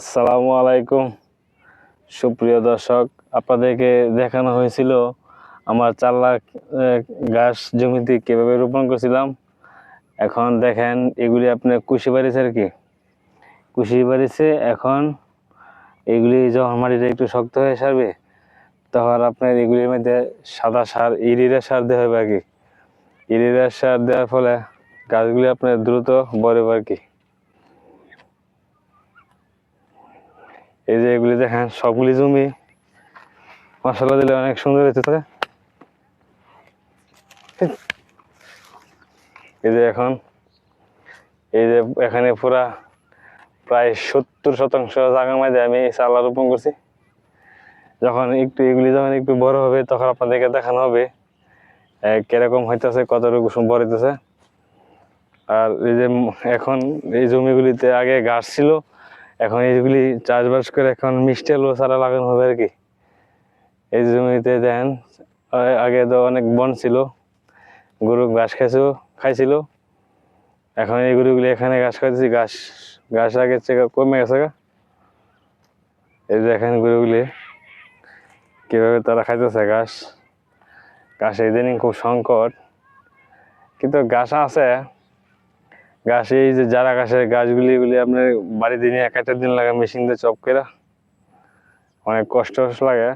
আসসালামু আলাইকুম। সুপ্রিয় দর্শক, আপনাদেরকে দেখানো হয়েছিল আমার চার লাখ গাছ জমিতে কীভাবে রোপণ করছিলাম। এখন দেখেন, এগুলি আপনার কুশি বাড়িছে আর কি? কুশি বাড়িছে এখন এগুলি যখন মাটিটা একটু শক্ত হয়ে সারবে, তখন আপনার এগুলির মধ্যে সাদা সার ইউরিয়া সার দেওয়া হবে আর কি। ইউরিয়া সার দেওয়ার ফলে গাছগুলি আপনার দ্রুত বড় আর কি। এই যে এগুলি দেখেন সবগুলি জমি। মশলা দিলে অনেক সুন্দর হতে থাকে এই যে এখন, এই যে এখানে পুরা প্রায় সত্তর শতাংশ জায়গা মাঝে আমি চালা রোপণ করছি। যখন একটু এগুলি যখন একটু বড় হবে, তখন আপনাদেরকে দেখানো হবে কীরকম হইতেছে, কতটুকু বড় হইতেছে। আর এই যে, এখন এই জমিগুলিতে আগে গাছ ছিল এখন এইগুলি চাষবাস করে এখন মিষ্টি আলু চারা লাগানো হবে আর কি। এই জমিতে দেন আগে তো অনেক বন ছিল, গরু ঘাস খাইছিল খাইছিল। এখন এই গরুগুলি এখানে ঘাস খাইতেছি, ঘাস ঘাস আগে কমে গেছে গা। এই যে এখানে গরুগুলি, কীভাবে তারা খাইতেছে ঘাস। ঘাস এই দিন খুব সংকট, কিন্তু ঘাস আছে। গাছ, এই যে যারা গাছের গাছগুলি, এগুলি আপনার বাড়িতে নিয়ে এক একটা দিন লাগে মেশিন দিয়ে চপ করে। অনেক কষ্ট লাগে।